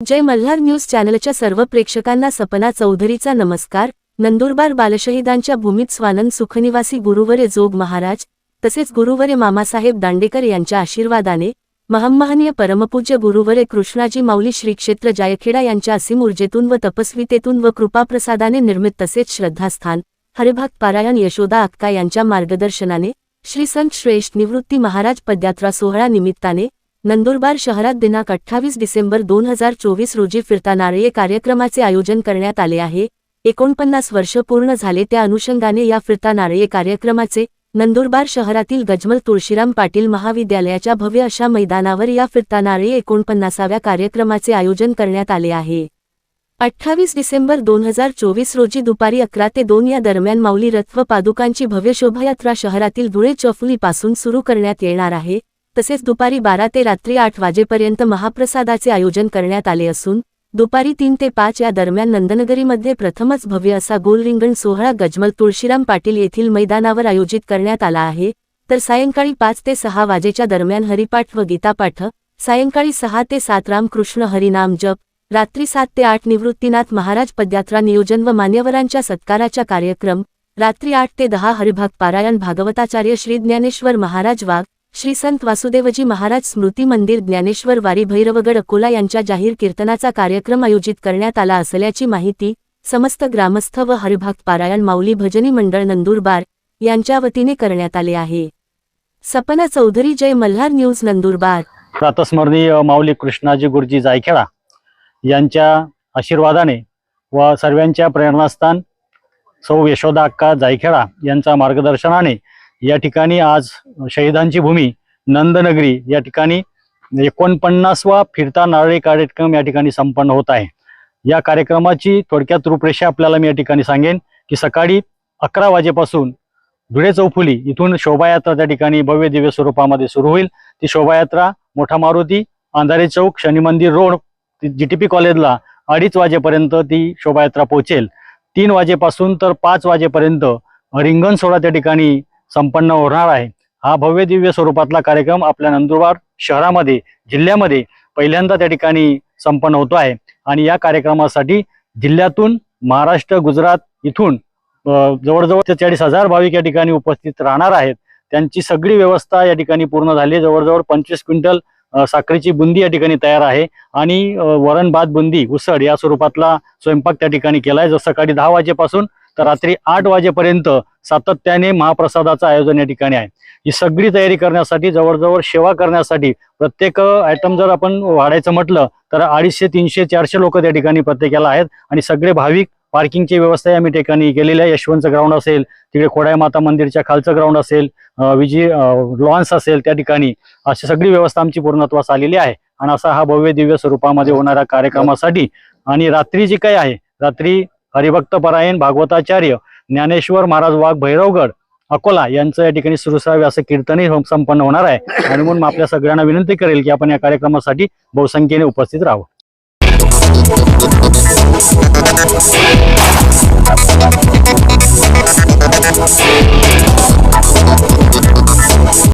जय Malhar news चॅनलच्या सर्व प्रेक्षकांना सपना चौधरीचा नमस्कार. नंदुरबार बालशहीदांच्या भूमीत स्वानंद सुखनिवासी गुरुवरे जोग महाराज तसेच गुरुवरे मामासाहेब दांडेकर यांच्या आशीर्वादाने महम्महनीय परमपूज्य गुरुवरे कृष्णाजी माऊली श्री क्षेत्र जायखेडा यांच्या असीम ऊर्जेतून व तपस्वितेतून व कृपाप्रसादाने निर्मित तसेच श्रद्धास्थान हरिभाग पारायण यशोदा अक्का यांच्या मार्गदर्शनाने श्री संत श्रेष्ठ निवृत्ती महाराज पदयात्रा सोहळा निमित्ताने नंदुरबार शहरात दिनांक अठ्ठावीस डिसेंबर दोन हजार चोवीस रोजी फिरता नारळी कार्यक्रमाचे आयोजन करण्यात आले आहे. एकोणपन्नास वर्ष पूर्ण झाले त्या अनुषंगाने या फिरता नारळी कार्यक्रमाचे नंदुरबार शहरातील गजमल तुळशीराम पाटील महाविद्यालयाच्या भव्य अशा मैदानावर या फिरता नारळी एकोणपन्नासाव्या कार्यक्रमाचे आयोजन करण्यात आले आहे. अठ्ठावीस डिसेंबर दोन हजार चोवीस रोजी दुपारी अकरा ते दोन या दरम्यान माऊली रथ व पादुकांची भव्य शोभायात्रा शहरातील धुळे चौफुलीपासून सुरू करण्यात येणार आहे. तसेच दुपारी बारा ते रात्री आठ वाजेपर्यंत महाप्रसादाचे आयोजन करण्यात आले असून दुपारी तीन ते पाच या दरम्यान नंदनगरीमध्ये प्रथमच भव्य असा गोल रिंगण सोहळा गजमल तुळशीराम पाटील येथील मैदानावर आयोजित करण्यात आला आहे. तर सायंकाळी पाच ते सहा वाजेच्या दरम्यान हरिपाठ व गीतापाठ सायंकाळी सहा ते सात रामकृष्ण हरिनाम जप रात्री सात ते आठ निवृत्तीनाथ महाराज पदयात्रा नियोजन व मान्यवरांच्या सत्काराचा कार्यक्रम रात्री आठ ते दहा हरिभाग पारायण भागवताचार्य श्री ज्ञानेश्वर महाराज वाघ श्री संत वासुदेवजी महाराज स्मृती मंदिर ज्ञानेश्वर वारी भैरवगड अकोला यांच्या जाहीर कीर्तनाचा कार्यक्रम आयोजित करण्यात आला असल्याची माहिती समस्त ग्रामस्थ व हरिभक्त पारायण माऊली भजनी मंडळ नंदुरबार यांच्या वतीने करण्यात आले आहे. सपना चौधरी जय मल्हार न्यूज नंदुरबार. प्रातस्मरणीय माऊली कृष्णाजी गुरुजी जायखेडा यांच्या आशीर्वादाने व सर्वांच्या प्रेरणास्थान सौ यशोदा अक्का जायखेडा यांच्या मार्गदर्शनाने या ठिकाणी आज शहीदांची भूमी नंदनगरी या ठिकाणी एकोणपन्नासवा फिरता नारळी कार्यक्रम या ठिकाणी संपन्न होत आहे. या कार्यक्रमाची थोडक्यात रूपरेषा आपल्याला मी या ठिकाणी सांगेन की सकाळी अकरा वाजेपासून धुळे चौफुली इथून शोभायात्रा त्या ठिकाणी भव्य दिव्य स्वरूपामध्ये सुरू होईल. ती शोभायात्रा मोठा मारुती अंधारे चौक शनी मंदिर रोड जी टी पी कॉलेजला अडीच वाजेपर्यंत ती शोभायात्रा पोहोचेल. तीन वाजेपासून तर पाच वाजेपर्यंत रिंगण सोहळा त्या ठिकाणी संपन्न होणार आहे. हा भव्य दिव्य स्वरूपातला कार्यक्रम आपल्या नंदुरबार शहरामध्ये जिल्ह्यामध्ये पहिल्यांदा त्या ठिकाणी संपन्न होतो आहे. आणि या कार्यक्रमासाठी जिल्ह्यातून महाराष्ट्र गुजरात इथून जवळजवळ चाळीस हजार भाविक या ठिकाणी उपस्थित राहणार आहेत. त्यांची सगळी व्यवस्था या ठिकाणी पूर्ण झाली जवळजवळ पंचवीस क्विंटल साखरेची बुंदी या ठिकाणी तयार आहे. आणि वरण भात बुंदी उसळ या स्वरूपातला स्वयंपाक त्या ठिकाणी केलाय. जर सकाळी दहा वाजेपासून तर रात्री आठ वाजेपर्यंत सातत्याने महाप्रसादाचं आयोजन या ठिकाणी आहे. ही सगळी तयारी करण्यासाठी जवळजवळ सेवा करण्यासाठी प्रत्येक आयटम जर आपण वाढायचं म्हटलं तर अडीचशे तीनशे चारशे लोक त्या ठिकाणी प्रत्येकाला आहेत. आणि सगळे भाविक पार्किंगची व्यवस्था आम्ही ठिकाणी केलेली आहे. यशवंतचं ग्राउंड असेल तिकडे खोडाई माता मंदिरच्या खालचं ग्राउंड असेल विजी लॉन्स असेल त्या ठिकाणी अशी सगळी व्यवस्था आमची पूर्णत्वास आलेली आहे. आणि असा हा भव्य दिव्य स्वरूपामध्ये होणाऱ्या कार्यक्रमासाठी आणि रात्री जी काही आहे रात्री हरिभक्त परायण भागवताचार्य ज्ञानेश्वर महाराज वाघ भैरवगड अकोला यांचं या ठिकाणी सुरुसावे असं कीर्तनही होम- संपन्न होणार आहे. आणि म्हणून आपल्या सगळ्यांना विनंती करेल की आपण या कार्यक्रमासाठी बहुसंख्येने उपस्थित राहावं. Thank